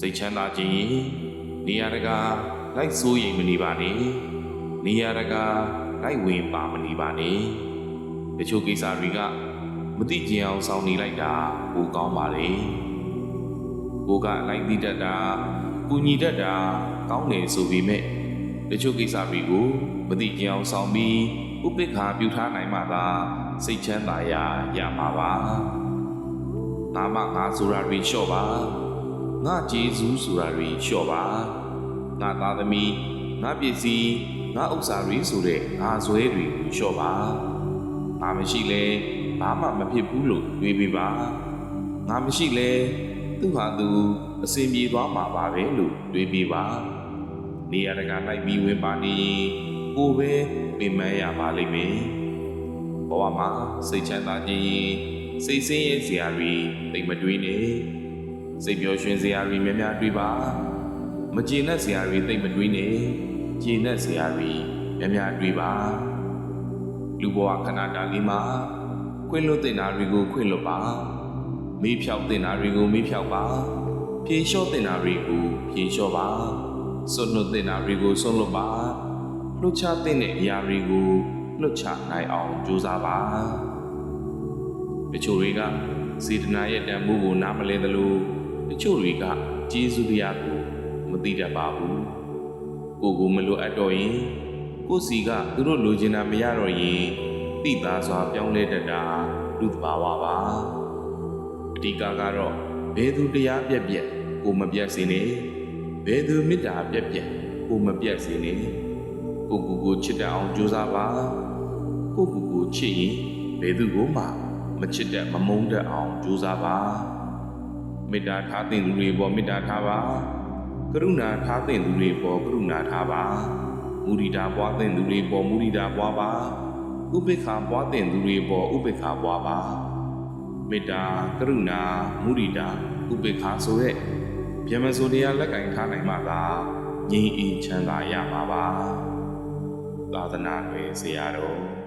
စိတ်ချမ်းသာခြင်းရင်နေရာတကာလိုက်စိုးရိမ်မနေပါနဲ့နေရာတကာလိုက်ဝင်ပါမနေပါနဲ့တချို့ကိစ္စတွေကမသိကျင်အောင်ဆောင်နေလိုက်တာပိုကောင်းပါလေကိုကလိုက်သိတတ်တာကူညီတတ်တာကောင်းတယ်ဆိုပေမဲ့တချို့ကိစ္စတွေကိုမသိကျင်အောင်ဆောင်ပြီးဥပိ္ပခာပြုထားနိုင်မှသာစိတ်ချမ်းသာရာရမှာပါငါမငါဆိုတာတွေလျှော့ပါ ငါဂျေဇူးဆိုတာတွေလျှော့ပါငါသားသမီးငါပစ္စည်းငါဥစ္စာတွေဆိုတဲ့ငါဇွဲတွေကိုလျှော့ပါငါမရှိလဲဘာမှမဖြစ်ဘူးလို့တွေးပြပါငါမရှိလဲသူ့ဟာသူအစဉ်ပြေသွားမှာပါပဲလို့တွေးပြပါနေရာတကာလိုက်ပြီးဝင်ပါနေရင်ကိုယ်ပဲပင်ပန်းရပါလိမ့်မယ်ဘဝမှာစိတ်ချမ်းသာခြင်းစိတ်ဆင်းရဲစရာတွေတိတ်မတွေးနဲ့ စိတ်ပျော်ရွှင်စရာတွေများများတွေးပါမကျေနပ်စရာတွေသိပ်မတွေးနဲ့ကျေနပ်စရာတွေများများတွေးပါလူဘဝခန္ဓာတားလေးမှာခွင့်လွတ်တင်တာတွေကိုခွင့်လွတ်ပါမေးဖြောက်တင်တာတွေကိုမေးဖြောက်ပါဖြေလျှော့တင်တာတွေကိုဖြေလျှော့ပါစွန့်လွတ်တင်တာတွေကိုစွန့်လွတ်ပါလွတ်ချတင်တဲ့အရာတွေကိုလွတ်ချနိုင်အောင်ကြိုးစားပါတချို့တွေကစေတနာရဲ့တန်ဖိုးကိုနားမလဲသလို တချို့တွေကကျေးဇူးတရားကိုမသိတတ်ပါဘူးကိုကိုမလိုအပ်တော့ရင်ကိုစီကသူတို့လိုချင်တာမရတော့ရင်တိသားစွာပြောင်းလဲတတ်တာလူသဘာဝပါအဓိကကတော့ဘယ်သူတရားပြက်ပြက်ကိုမပြတ်စေနဲ့ဘယ်သူမေတ္တာပြက်ပြက်ကိုမပြတ်စေနဲ့ကိုကိုကိုချစ်တတ်အောင်ကြိုးစားပါကိုကိုကိုချစ်ရင်ဘယ်သူကိုမှမချစ်တတ်မမုန်းတတ်အောင်ကြိုးစားပါ မေတ္တာထားတဲ့သူတွေပေါ်မေတ္တာထားပါကရုဏာထားတဲ့သူတွေပေါ်ကရုဏာထားပါမုဒိတာပွားတဲ့သူတွေပေါ်မုဒိတာပွားပါဥပေက္ခာပွားတဲ့သူတွေပေါ်ဥပေက္ခာပွားပါမေတ္တာကရုဏာမုဒိတာဥပေက္ခာဆိုတဲ့ဗျမစိုးတရားလက်ကင်ထားနိုင်မှသာငြိမ်းအေးချမ်းသာရမှာပါသာသနာ့ရဲ့ဆရာတော်